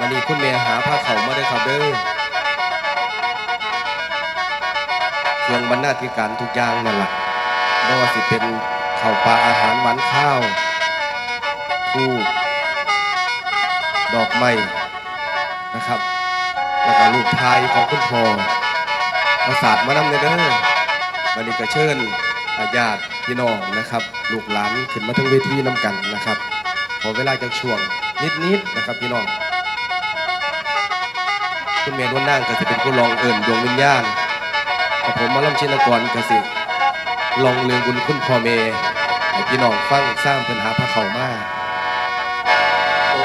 มานี่คุณแม่หาผ้าเขาวมาเด้ครับเด้อเครื่องบรรณาธิการทุกอย่างนั่นแหละไม่ว่าสิเป็นข้าวปลาอาหารหวานข้าวทูบดอกไม้นะครับ แล้วก็ลูกชายของคุณพ่อประสาทมานำเด้อวันนี้ก็เชิญอาญาติพี่น้องนะครับ ลูกหลานขึ้นมาทั้งเวทีน้ำกันนะครับขอเวลาจากช่วงนิดๆนะครับพี่น้อง คุณเมนวันนางก็จะเป็นผู้ลองเอิ่นดวงวิญญาณกับผมมาล่ำชินกรก็สิลองเรืองบุญคุณพ่อเมให้พี่น้องฟังสร้างปัญหาพระเขามาโอ้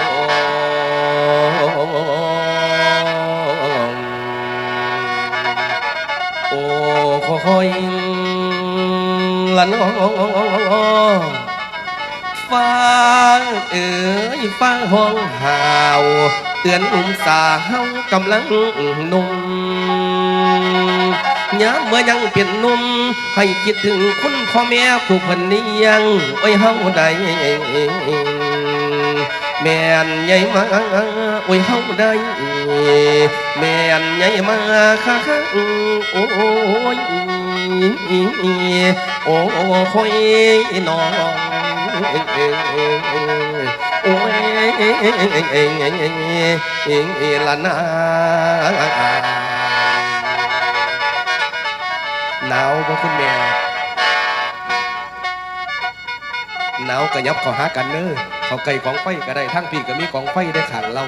โอ้คอยละน้องฟ้าเอ๋ยฟ้าห้องหาว เตือนหนุ่มสาวกำลังหนุ่มยามเมื่อยังเป็นนุ่มให้คิดถึงคุณพ่อแม่ผู้เพันเลี้ยงไว้เฮาใดแม่นใหญ่มาโอ้ยเฮาได้แม่นใหญ่มาค่ะโอ้ยโอ้อยน้อง ละนาหนาวบ่คุณแม่หนาวก็ยับเขาหากันเน้อเขาไก่ของไฟก็ได้ทั้งปีก็มีของไฟได้ขังเรา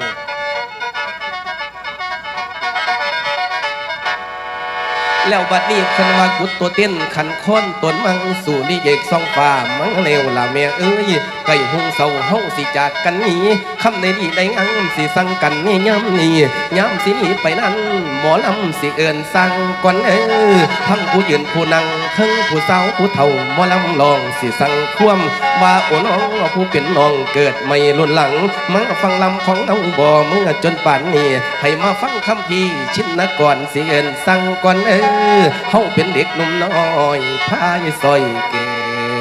แล้วบัดนี้คันว่ากุดตัวเต้นขันค้นตนมังสู่นี่เอกซองฟ้ามังเลวละเมียเอ้ยไก่หุงเสาเฮาสิจากกันนี้คำในนี้ได้งังสิสั่งกันนี่ย้ำนี่ย้ำสิหนีไปนั้น หมอลำสิเอินสั่งก่อนเออทั้งผู้ยืนผู้นั่ง ทั้งผู้สาวผู้เฒ่าหมอลำลองสิสั่งควมว่าโอ้น้องผู้เป็นน้องเกิดไม่รุ่นหลังมาฟังลำของน้องบ่เมื่อจนป่านนี้ให้มาฟังคำพี่ชินนก่อนสิเอินสั่งก่อนเออเฮาเป็นเด็กหนุ่มน้อยพายซอย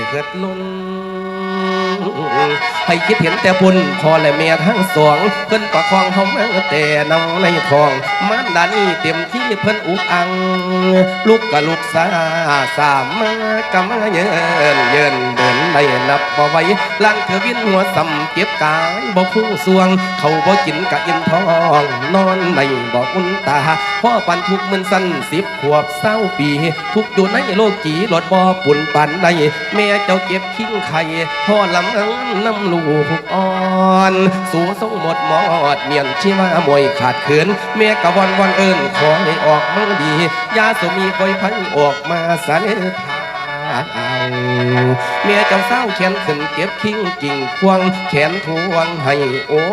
เกิดลุ่น ให้คิดเห็นแต่บุญพอและแม่ทั้งสองเพิ่นประคองเฮามาแต่นาในทองมารดานี่เต็มที่เพิ่นอุกอัง ลูกกับลูกสาสามมากำมาเยินเยินเดินได้นับบ่ไหวล่างเธอวินหัวสำเก็บกายบ่พุ่สวง เขาบ่กินกะอิ่มท้อง นอนในบ่อุ่นตาพ่อปันทุกมันสั้นสิบขวบเศร้าปี ทุกอยู่ในโลกีหลดบ่ปุ่นปันใดแม่เจ้าเก็บขิ้งไข่พ่อลำังน้ำลูกอ่อน สู่ทรงหมดหมอดเมียนชีวามวยขาดเขินแม่กะวันวันเอิญขอให้ออกมาดียาสมีคอยพันออกมาสานทาเมียเจ้าเศร้าแขนขึ้นเก็บขิ้งกิ่งควงแขนทวงให้โอ้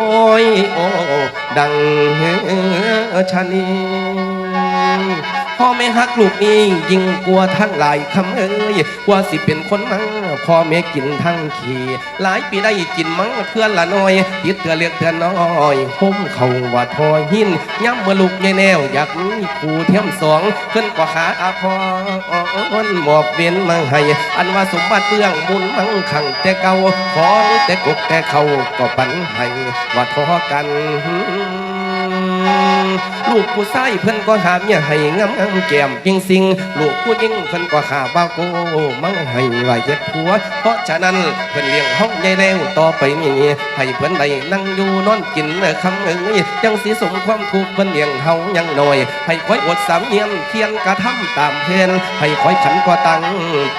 ยโอ้ดังเฮชะนี พ่อไม่ฮักลูกนี้ยิ่งกลัวทั้งหลายคำเอ้ยกว่าสิเป็นคนมาพ่อแม่กินทั้งขี่หลายปีได้กินมั้งเพื่อนละน้อยติดเตือเลียกเตือนน้อยห่มเขาว่าทอหินย้ำเมื่อลูกใหญ่แนวอยากมีคู่เทียมสองเพิ่นก็หาขาอาพรหมอบเวียนมาให้อันว่าสมบัติเบื้องบุญมั่งขังแต่เก่าของแต่กกแต่เขาก็ปันให้ว่าทอกัน ลูกผู้ชายเพิ่นก็หามอย่าให้งามงามแก้มเพียงสิงลูกผู้หญิงเพิ่นก็ขาบ้าโกมั่งให้ไว้เย็ดผัว เพราะฉะนั้นเพิ่นเลี้ยงห้องใหญ่แล้วต่อไปนี้ให้เพิ่นได้นั่งอยู่นอนกินคำเอ้ยยังสิสมความทุกข์เพิ่นเลี้ยงเฮายังน้อย ให้คอยอดสามเนียนเคียนกระทำตามเพนให้คอยขันก็ตั้ง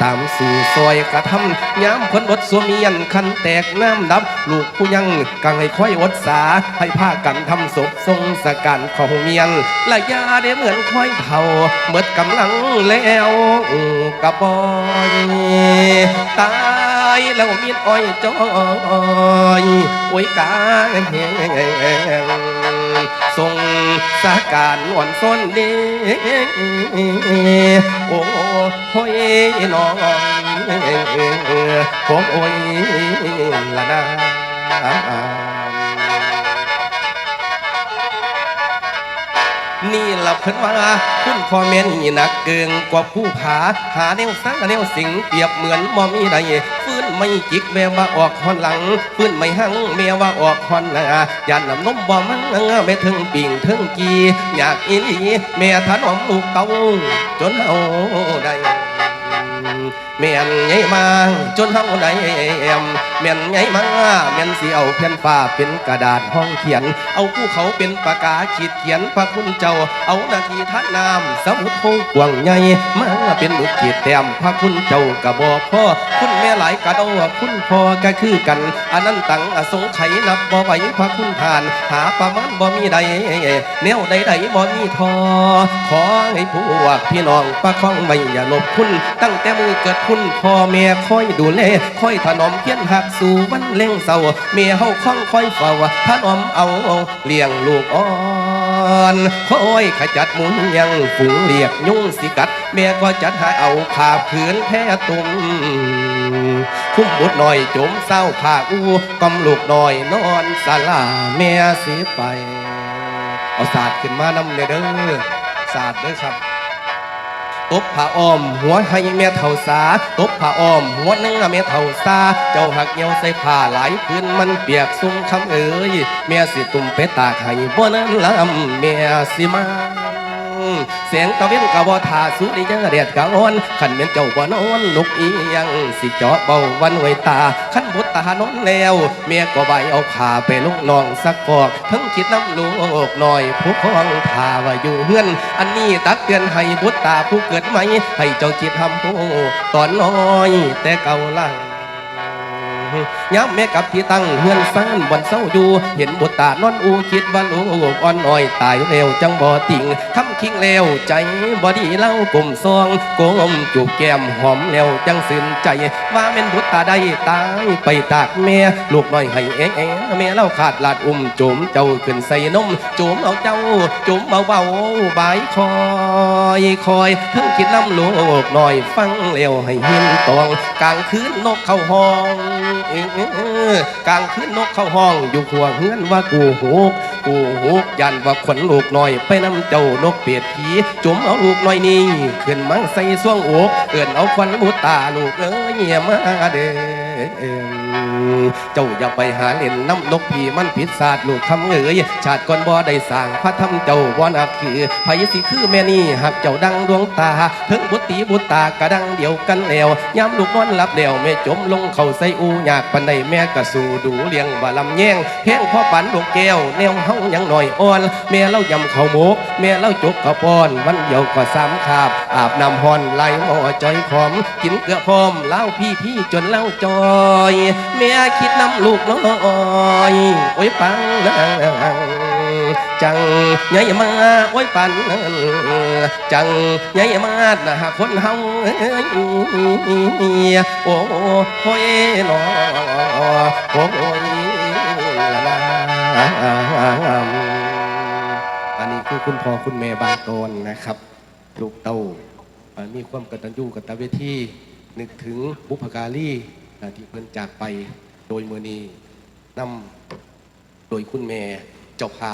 ตามสู่ซอยกระทำย้ำเพิ่นอดสวมเมียนคันแตกน้ำดับ ลูกผู้ยังกังให้คอยอดสาให้พากันทำศพทรงสการของเมียนและยาได้เหมือนควายเทาเมื่อกำลังแล้วกระบอยตายแล้วมีดอ้อยจอยโอ้ยกาแหงทรงสาการอ่อนส้นเดโอ้โอยน้องผมโอ้ยละนา นี่ละเพิ่นว่าคุณพ่อแม่นี่หนักเกินกว่าผู้ผา หาแนวสร้างแนวสิงเปรียบเหมือนมอมีใดฟื้นไม่จิกแม่ว่าออกหอนหลังฟื้นไม่หังแม่ว่าออกหอนหน้ายันน้ำนมบ่มันไม่ถึงปิ่งถึงกีอยากอีนีแม่ถนอมลูกเต้าจนเอาได้ แม่นใหญ่มาจนเฮาได้แอมแม่นใหญ่มาแม่นสิเอาแผ่นฟ้าเป็นกระดาษห้องเขียน เอาภูเขาเป็นปากกาขีดเขียนพระคุณเจ้า เอานาทีทัดน้ำสมุดโพงกว้างใหญ่มาเป็นหมึกขีดแต้มพระคุณเจ้ากระบอกพ่อคุณแม่หลายกะโดคุณพ่อก็คือกันอันนั้นตังอสงไขยนับบ่ไหวพระคุณทาน หาประมาณบ่มีใดแนวใดๆบ่มีทอขอให้พวกพี่น้องประคองไม่อย่าลบคุณตั้งแต่มือเกิดคุณพ่อแม่คอยดูแลคอยถนอมเพียนหักสู่วันเล่งเศร้าเมียเฮาคล้องคอยเฝ้าถนอมเอาเลี้ยงลูกอ่อนคอยขจัดหมุนยังฝูงเรียกยุ่งสิกัดแม่ก็จัดห้เอาขาผืนแพ้ตุ่มคุ้มบุตรหน่อยจมเศร้าผาอูกำลูกหน่อยนอนสาลาแม่เสียไป เอาศาสตร์ขึ้นมานำเด้อศาสตร์เด้อครับ ตบผ้าอ้อม หัวให้แม่เท่าสา ตบผ้าอ้อม หัวนึงแม่เท่าสา เจ้าหักเหี่ยวใส่ผ้าหลายพื้นมันเปียกสุ่มคำเอ๋ยแม่สิตุ่มเปตาไข่บ่นั้นลำแม่สิมา สียงตะเวียนกะบ่ทาสุริยังเดียดกะอ่อนขันเม่นเจ้าบ่นอนลุกอียังสิเจาะเบาวันไว้ตาขันบุตรตานอนแล้วเมียก็ใบเอาผ้าไปลูกน้องสักกอกทั้งคิดน้ำลูกหน่อยผู้คองทาว่าอยู่เฮือนอันนี้ตักเตือนให้บุตรตาผู้เกิดใหม่ให้เจ้าคิดทำผู้ตอนน้อยแต่เก่าลัง ย้ำแม่กับที่ตั้งเฮือนซ่านวันเศร้าอยู่ เห็นบุตรตานอนอูคิดว่าลูกอ่อนอ่อยตายเร็วจังบ่ติงทำคิงเร็วใจบ่ดีเล่ากลมซองโกมจูบแก้มหอมแล้วจังสินใจ ว่าแม่นบุตรตาได้ตายไปตากแม่ลูกน้อยให้เอ๋เอ๋แม่เล่าขาดลาดอุ้มโจมเจ้าขึ้นใส่นมโจมเอาเจ้าโจมเบาๆบายคอยคอยทั้งคิดน้ำลูกน้อยฟังแล้วให้หินตองกลางคืนนกเข้าห้อง กลางคืนนกเข้าห้องอยู่ขัวเฮือนว่ากูหกกูหกยันว่าขนลูกน้อย ไปนำเจ้านกเปียดผีจุ่มเอาลูกน้อยนี่ขึ้นมังใส่ส่วงอกเอื่นเอาควันบุตาลูกเอ้ยมาเด้อ เจ้าอย่าไปหาเล่นน้ำนกผีมันผิดศาสตร์ลูกคำเอ๋ยชาติก่อนบ่ได้สร้างพระธรรมเจ้าบ่นับคือไผสิคือแม่นี่หักเจ้าดังดวงตาถึงบุตรีบุตตากระดังเดียวกันแล้วยามลูกนอนหลับแล้วแม่จมลงเข้าใส่อูอยากปันใดแม่ก็สู่ดูเลี้ยงว่าลำแยงแพงพ่อปันดวงแก้วแนวเฮายังหน่อยอ่อนแม่เล่ายำเข้าวหมกแม่เล่าจกข้าปอนวันเดียวก็สามคาบอาบน้ำฮอนไหลหม้อจอยพร้อมกินเกลือพร้อมเล่าพี่พี่จนเล่าจอยแม่คิดน้ำลูกน้อยโอ้ยปังนางจังใหญ่มาโอ้ยปันจังใหญ่มานะคนเฮาโอ้โอ้ยหนอโอ้ยละนาอันนี้คือคุณพ่อคุณแม่บางตนนะครับ ลูกเต้าอ่ามีความกตัญญูกตเวทีนึกถึงบุพการีที่เพิ่นจากไป โดยมือนี้นำโดยคุณแม่เจ้าภาพ